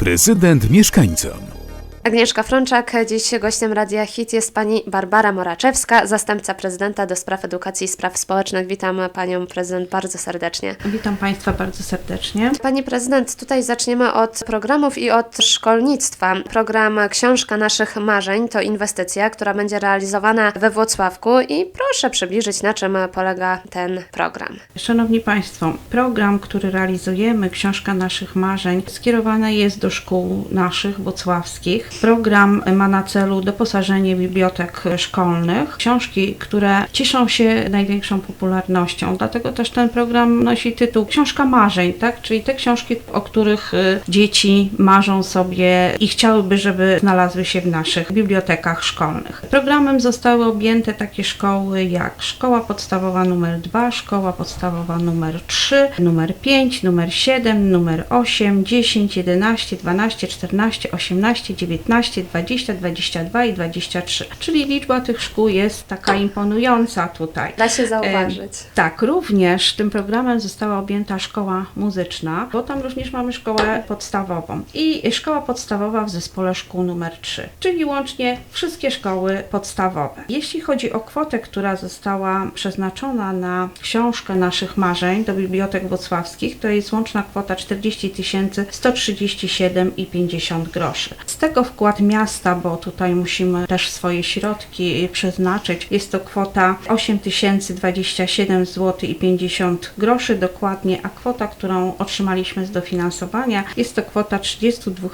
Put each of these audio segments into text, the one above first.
Prezydent mieszkańcom. Agnieszka Frączak, dziś gościem Radia Hit jest pani Barbara Moraczewska, zastępca prezydenta do spraw edukacji i spraw społecznych. Witam panią prezydent bardzo serdecznie. Witam Państwa bardzo serdecznie. Pani prezydent, tutaj zaczniemy od programów i od szkolnictwa. Program Książka Naszych Marzeń to inwestycja, która będzie realizowana we Włocławku i proszę przybliżyć, na czym polega ten program. Szanowni Państwo, program, który realizujemy, Książka Naszych Marzeń, skierowany jest do szkół naszych, włocławskich. Program ma na celu doposażenie bibliotek szkolnych, książki, które cieszą się największą popularnością. Dlatego też ten program nosi tytuł Książka Marzeń, tak? czyli te książki, o których y, dzieci marzą sobie i chciałyby, żeby znalazły się w naszych bibliotekach szkolnych. Programem zostały objęte takie szkoły jak Szkoła Podstawowa numer 2, Szkoła Podstawowa numer 3, numer 5, numer 7, numer 8, 10, 11, 12, 14, 18, 19, 20, 22 i 23. Czyli liczba tych szkół jest taka imponująca tutaj. Da się zauważyć. E, tak, również tym programem została objęta szkoła muzyczna, bo tam również mamy szkołę podstawową i szkoła podstawowa w zespole szkół numer 3, czyli łącznie wszystkie szkoły podstawowe. Jeśli chodzi o kwotę, która została przeznaczona na książkę naszych marzeń do bibliotek wrocławskich, to jest łączna kwota 40 137,50 groszy. Z tego wkład miasta, bo tutaj musimy też swoje środki przeznaczyć, jest to kwota 8027 zł i 50 groszy dokładnie, a kwota, którą otrzymaliśmy z dofinansowania jest to kwota 32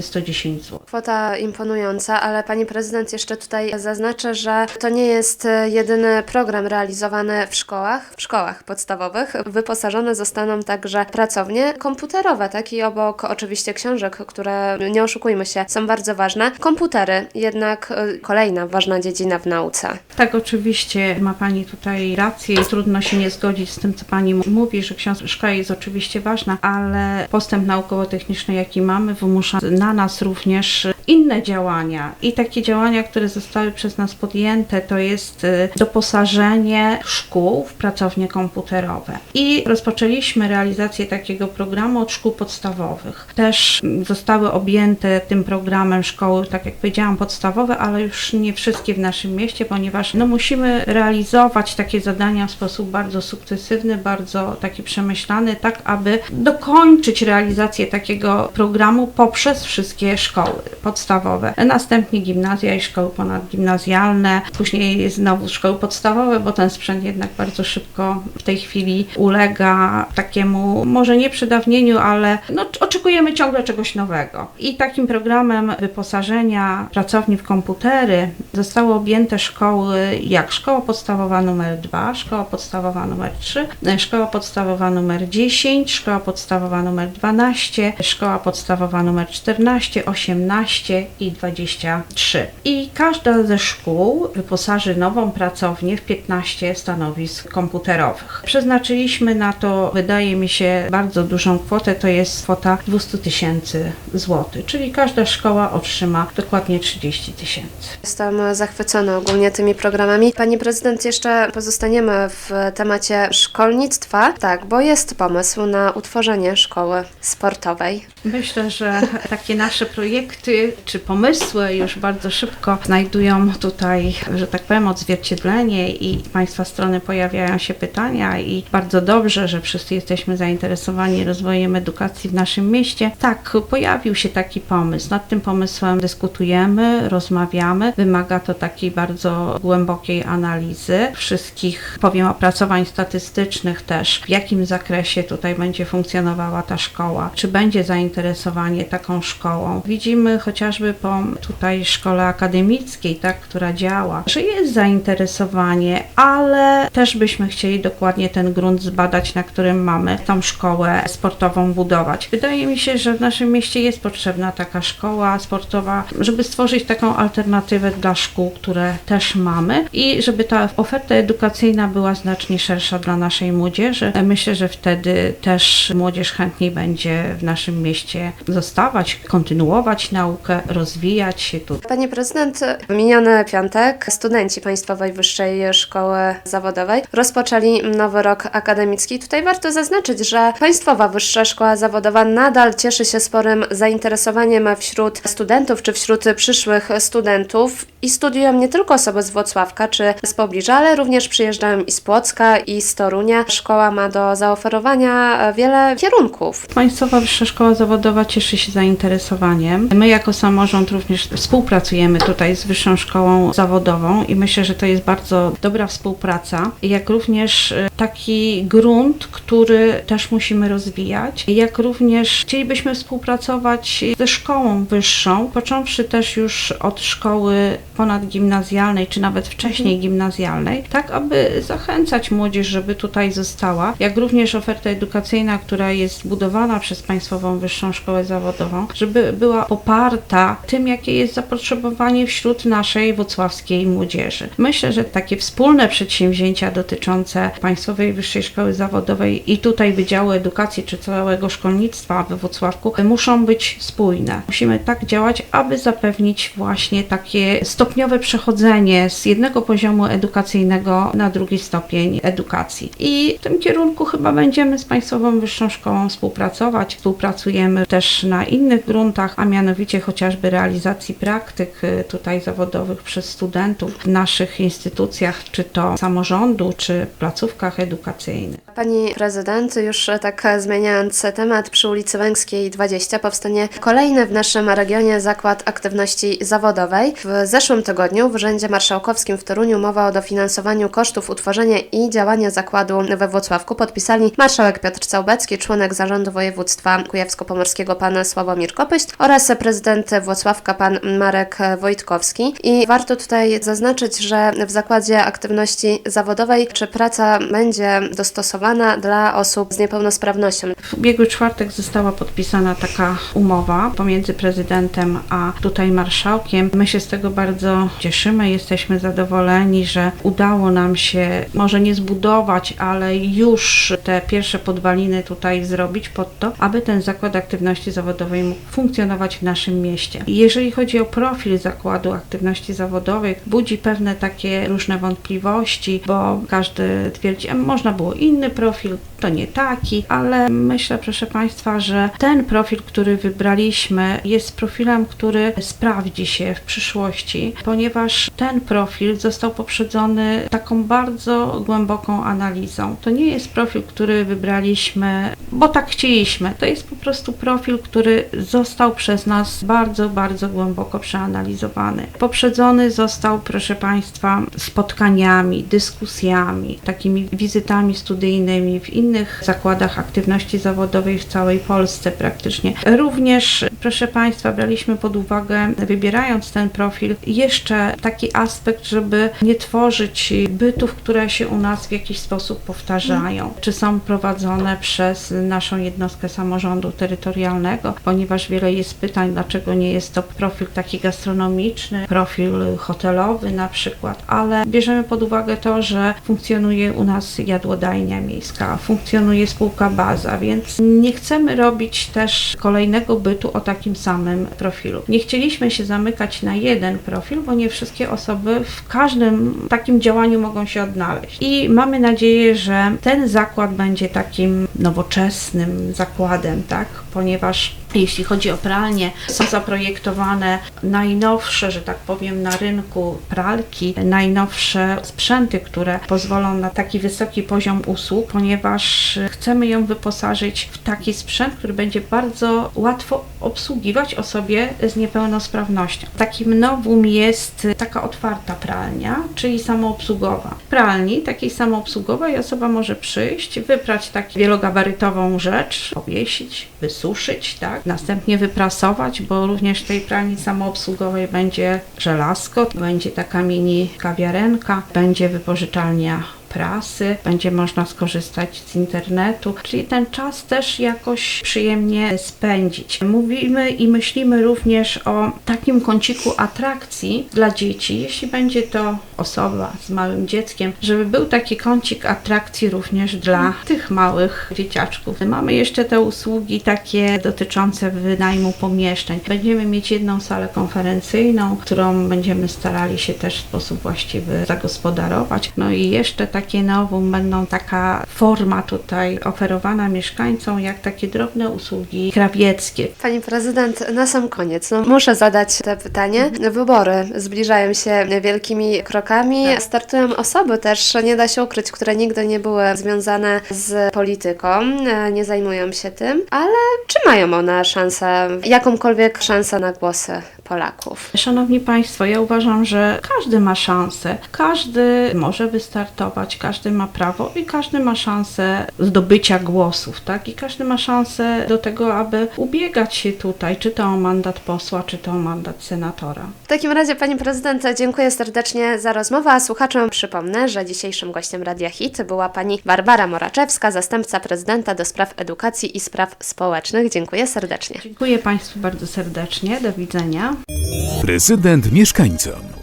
110 zł. Kwota imponująca, ale pani prezydent jeszcze tutaj zaznaczę, że to nie jest e, jedyny program realizowany w szkołach, w szkołach podstawowych. Wyposażone zostaną także pracownie komputerowe, tak i obok oczywiście książek, które nie oszukujmy się, są bardzo ważne. Komputery, jednak e, kolejna ważna dziedzina w nauce. Tak, oczywiście ma Pani tutaj rację. Trudno się nie zgodzić z tym, co Pani mówi, że książka jest oczywiście ważna, ale postęp naukowo-techniczny, jaki mamy, wymusza na nas również inne działania. I takie działania, które zostały przez nas podjęte, to jest y, doposażenie szkół w pracownie komputerowe. I rozpoczęliśmy realizację takiego programu od szkół podstawowych. Też zostały objęte tym programem szkoły, tak jak powiedziałam, podstawowe, ale już nie wszystkie w naszym mieście, ponieważ no, musimy realizować takie zadania w sposób bardzo sukcesywny, bardzo taki przemyślany, tak aby dokończyć realizację takiego programu poprzez wszystkie szkoły podstawowe. Następnie gimnazja i szkoły ponadgimnazjalne, później znowu szkoły podstawowe, bo ten sprzęt jednak bardzo szybko w tej chwili ulega takiemu, może nie przedawnieniu, ale no, oczekujemy ciągle czegoś nowego. I takim programem wyposażenia pracowni w komputery zostały objęte szkoły jak Szkoła Podstawowa numer 2, Szkoła Podstawowa numer 3, Szkoła Podstawowa numer 10, Szkoła Podstawowa numer 12, Szkoła Podstawowa numer 14, 18 i 23. I każda ze szkół wyposaży nową pracownię w 15 stanowisk komputerowych. Przeznaczyliśmy na to, wydaje mi się, bardzo dużą kwotę, to jest kwota 200 tysięcy złotych, czyli każda szkoła otrzyma dokładnie 30 tysięcy. Jestem zachwycona ogólnie tymi programami. Pani prezydent, jeszcze pozostaniemy w temacie szkolnictwa. Tak, bo jest pomysł na utworzenie szkoły sportowej. Myślę, że takie nasze projekty czy pomysły już bardzo szybko znajdują tutaj, że tak powiem, odzwierciedlenie i Państwa strony pojawiają się pytania i bardzo dobrze, że wszyscy jesteśmy zainteresowani rozwojem edukacji w naszym mieście. Tak, pojawił się taki pomysł. Nad tym pomysłem dyskutujemy, rozmawiamy. Wymaga to takiej bardzo głębokiej analizy wszystkich, powiem, opracowań statystycznych też, w jakim zakresie tutaj będzie funkcjonowała ta szkoła, czy będzie zainteresowanie taką szkołą. Widzimy chociażby po tutaj szkole akademickiej, tak, która działa, że jest zainteresowanie, ale też byśmy chcieli dokładnie ten grunt zbadać, na którym mamy tą szkołę sportową budować. Wydaje mi się, że w naszym mieście jest potrzebna taka szkoła sportowa, żeby stworzyć taką alternatywę dla szkół, które też mamy i żeby ta oferta edukacyjna była znacznie szersza dla naszej młodzieży. Myślę, że wtedy też młodzież chętniej będzie w naszym mieście zostawać, kontynuować naukę, rozwijać się tu. Pani prezydent, w miniony piątek studenci Państwowej Wyższej Szkoły Zawodowej rozpoczęli nowy rok akademicki. Tutaj warto zaznaczyć, że Państwowa Wyższa Szkoła Zawodowa nadal cieszy się sporym zainteresowaniem wśród studentów czy wśród przyszłych studentów i studiują nie tylko osoby z Włocławka czy z pobliża, ale również przyjeżdżają i z Płocka i z Torunia. Szkoła ma do zaoferowania wiele kierunków. Państwowa Wyższa Szkoła Zawodowa cieszy się zainteresowaniem. My jako samorząd również współpracujemy tutaj z Wyższą Szkołą Zawodową i myślę, że to jest bardzo dobra współpraca, jak również e, taki grunt, który też musimy rozwijać, jak również chcielibyśmy współpracować ze szkołą wyższą, począwszy też już od szkoły ponadgimnazjalnej, czy nawet wcześniej gimnazjalnej, tak aby zachęcać młodzież, żeby tutaj została, jak również oferta edukacyjna, która jest budowana przez Państwową Wyższą Szkołę Zawodową, żeby była poparta tym, jakie jest zapotrzebowanie wśród naszej włocławskiej młodzieży. Myślę, że takie wspólne przedsięwzięcia dotyczące Państwowej Wyższej Szkoły Zawodowej i tutaj Wydziału Edukacji czy całego szkolnictwa we Włocławku muszą być spójne. Musimy tak działać, aby zapewnić właśnie takie stopniowe przechodzenie z jednego poziomu edukacyjnego na drugi stopień edukacji. I w tym kierunku chyba będziemy z Państwową Wyższą Szkołą współpracować. Współpracujemy też na innych gruntach, a mianowicie chociażby realizacji praktyk y, tutaj zawodowych przez studentów w naszych instytucjach, czy to samorządu, czy placówkach edukacyjnych. Pani prezydent, już tak zmieniając temat, przy ulicy Łęckiej 20 powstanie kolejny w naszym regionie zakład aktywności zawodowej. W zeszłym tygodniu w Urzędzie Marszałkowskim w Toruniu mowa o dofinansowaniu kosztów utworzenia i działania zakładu we Włocławku podpisali marszałek Piotr Całbecki, członek zarządu województwa kujawsko-pomorskiego pan Sławomir Kopyść oraz prezydent Włocławka pan Marek Wojtkowski. I warto tutaj zaznaczyć, że w zakładzie aktywności zawodowej czy praca będzie dostosowana dla osób z niepełnosprawnością. W ubiegły czwartek została podpisana taka umowa pomiędzy prezydentem a tutaj marszałkiem. My się z tego bardzo cieszymy, jesteśmy zadowoleni, że udało nam się może nie zbudować, ale już te pierwsze podwaliny tutaj zrobić pod to, aby ten zakład aktywności zawodowej mógł funkcjonować w naszym mieście. Jeżeli chodzi o profil zakładu aktywności zawodowej, budzi pewne takie różne wątpliwości, bo każdy twierdzi, "A można było inny profil, to nie taki, ale myślę, proszę Państwa, że ten profil, który wybraliśmy, jest profilem, który sprawdzi się w przyszłości, ponieważ ten profil został poprzedzony taką bardzo głęboką analizą. To nie jest profil, który wybraliśmy, bo tak chcieliśmy. To jest po prostu profil, który został przez nas bardzo, bardzo głęboko przeanalizowany. Poprzedzony został, proszę Państwa, spotkaniami, dyskusjami, takimi wizytami studyjnymi w innych zakładach aktywności zawodowej w całej Polsce praktycznie. Również, proszę Państwa, braliśmy pod uwagę, wybierając ten profil, jeszcze taki aspekt, żeby nie tworzyć bytów, które się u nas w jakiś sposób powtarzają, czy są prowadzone przez naszą jednostkę samorządu terytorialnego, ponieważ wiele jest pytań, dlaczego nie jest to profil taki gastronomiczny, profil hotelowy na przykład, ale bierzemy pod uwagę to, że funkcjonuje u nas jadłodajnia miejska, funkcjonuje spółka baza, więc nie chcemy robić też kolejnego bytu o takim samym profilu. Nie chcieliśmy się zamykać na jeden profil, bo nie wszystkie osoby w każdym takim działaniu mogą się odnaleźć. I mamy nadzieję, że ten zakład będzie takim nowoczesnym zakładem, tak? Ponieważ jeśli chodzi o pralnie, są zaprojektowane najnowsze, że tak powiem, na rynku pralki, najnowsze sprzęty, które pozwolą na taki wysoki poziom usług, ponieważ chcemy ją wyposażyć w taki sprzęt, który będzie bardzo łatwo obsługiwać osobie z niepełnosprawnością. Takim nowum jest taka otwarta pralnia, czyli samoobsługowa. W pralni takiej samoobsługowej osoba może przyjść, wyprać taką wielogabarytową rzecz, powiesić, wysuszyć, tak? Następnie wyprasować, bo również w tej pralni samoobsługowej będzie żelazko, będzie taka mini kawiarenka, będzie wypożyczalnia prasy, będzie można skorzystać z internetu, czyli ten czas też jakoś przyjemnie spędzić. Mówimy i myślimy również o takim kąciku atrakcji dla dzieci, jeśli będzie to osoba z małym dzieckiem, żeby był taki kącik atrakcji również dla tych małych dzieciaczków. Mamy jeszcze te usługi takie dotyczące wynajmu pomieszczeń. Będziemy mieć jedną salę konferencyjną, którą będziemy starali się też w sposób właściwy zagospodarować. No i jeszcze takie nowum będą taka forma tutaj oferowana mieszkańcom, jak takie drobne usługi krawieckie. Pani prezydent, na sam koniec, no, muszę zadać te pytanie. Wybory zbliżają się wielkimi krokami. Startują osoby też, nie da się ukryć, które nigdy nie były związane z polityką, e, nie zajmują się tym, ale czy mają one szansę, jakąkolwiek szansę na głosy Polaków? Szanowni Państwo, ja uważam, że każdy ma szansę. Każdy może wystartować, każdy ma prawo i każdy ma szansę zdobycia głosów, tak? I każdy ma szansę do tego, aby ubiegać się tutaj, czy to o mandat posła, czy to o mandat senatora. W takim razie, Pani Prezydent, dziękuję serdecznie za rozmowę, a słuchaczom przypomnę, że dzisiejszym gościem Radia Hit była Pani Barbara Moraczewska, zastępca prezydenta do spraw edukacji i spraw społecznych. Dziękuję serdecznie. Dziękuję Państwu bardzo serdecznie. Do widzenia. Prezydent mieszkańcom.